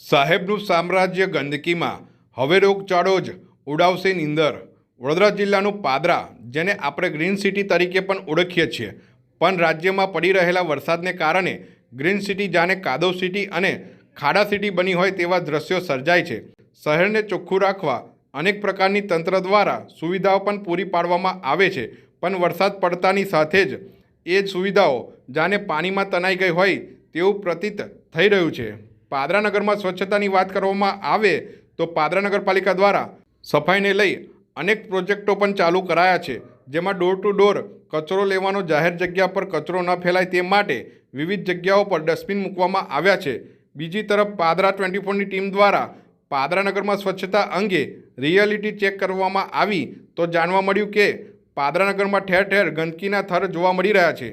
સાહેબનું સામ્રાજ્ય ગંદકીમાં હવે રોગચાળો જ ઉડાવશે નીંદર. વડોદરા જિલ્લાનું પાદરા, જેને આપણે ગ્રીન સિટી તરીકે પણ ઓળખીએ છીએ, પણ રાજ્યમાં પડી રહેલા વરસાદને કારણે ગ્રીન સિટી જાણે કાદવ સિટી અને ખાડા સિટી બની હોય તેવા દ્રશ્યો સર્જાય છે. શહેરને ચોખ્ખું રાખવા અનેક પ્રકારની તંત્ર દ્વારા સુવિધાઓ પણ પૂરી પાડવામાં આવે છે, પણ વરસાદ પડતાની સાથે જ એ જ સુવિધાઓ જાણે પાણીમાં તનાઈ ગઈ હોય તેવું પ્રતીત થઈ રહ્યું છે. પાદરા નગરમાં સ્વચ્છતાની વાત કરવામાં આવે તો પાદરા નગરપાલિકા દ્વારા સફાઈને લઈ અનેક પ્રોજેક્ટો પણ ચાલુ કરાયા છે, જેમાં ડોર ટુ ડોર કચરો લેવાનો જાહેર જગ્યા પર કચરો ન ફેલાય તે માટે વિવિધ જગ્યાઓ પર ડસ્ટબિન મૂકવામાં આવ્યા છે. બીજી તરફ પાદરા ટ્વેન્ટી ફોરની ટીમ દ્વારા પાદરા નગરમાં સ્વચ્છતા અંગે રિયાલિટી ચેક કરવામાં આવી તો જાણવા મળ્યું કે પાદરા નગરમાં ઠેર ઠેર ગંદકીના થર જોવા મળી રહ્યા છે.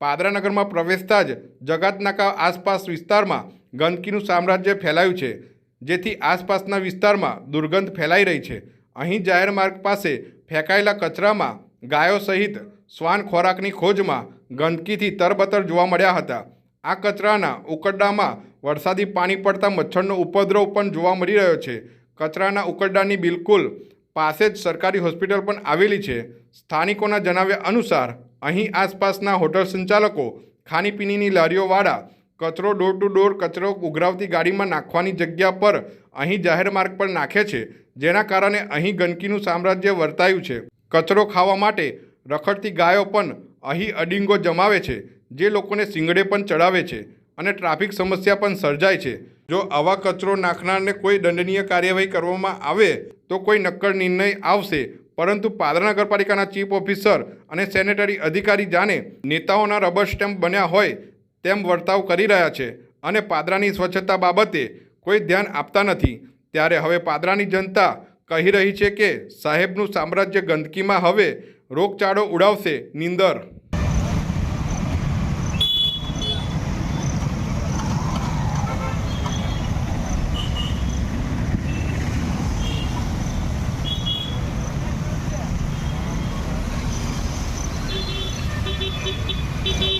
પાદરા નગરમાં પ્રવેશતા જ જગાતનાકા આસપાસ વિસ્તારમાં ગંદકીનું સામ્રાજ્ય ફેલાયું છે, જેથી આસપાસના વિસ્તારમાં દુર્ગંધ ફેલાઈ રહી છે. અહીં જાહેર માર્ગ પાસે ફેંકાયેલા કચરામાં ગાયો સહિત શ્વાન ખોરાકની ખોજમાં ગંદકીથી તરબતર જોવા મળ્યા હતા. આ કચરાના ઉકરડામાં વરસાદી પાણી પડતા મચ્છરનો ઉપદ્રવ પણ જોવા મળી રહ્યો છે. કચરાના ઉકરડાની બિલકુલ પાસે જ સરકારી હોસ્પિટલ પણ આવેલી છે. સ્થાનિકોના જણાવ્યા અનુસાર, અહીં આસપાસના હોટલ સંચાલકો ખાણીપીણીની લારીઓવાળા કચરો ડોર ટુ ડોર કચરો ઉઘરાવતી ગાડીમાં નાખવાની જગ્યા પર અહીં જાહેર માર્ગ પર નાખે છે, જેના કારણે અહીં ગંદકીનું સામ્રાજ્ય વર્તાયું છે. કચરો ખાવા માટે રખડતી ગાયો પણ અહીં અડિંગો જમાવે છે, જે લોકોને શિંગડે પણ ચડાવે છે અને ટ્રાફિક સમસ્યા પણ સર્જાય છે. જો આવા કચરો નાખનારને કોઈ દંડનીય કાર્યવાહી કરવામાં આવે, તો કોઈ નક્કર નિર્ણય આવશે, પરંતુ પાદરા નગરપાલિકાના ચીફ ઓફિસર અને સેનેટરી અધિકારી જાણે નેતાઓના રબર સ્ટેમ્પ બન્યા હોય તેમ વર્તાવ કરી રહ્યા છે અને પાદરાની સ્વચ્છતા બાબતે કોઈ ધ્યાન આપતા નથી. ત્યારે હવે પાદરાની જનતા કહી રહી છે કે સાહેબનું સામ્રાજ્ય ગંદકીમાં હવે રોગચાળો ઉડાવશે, નીંદર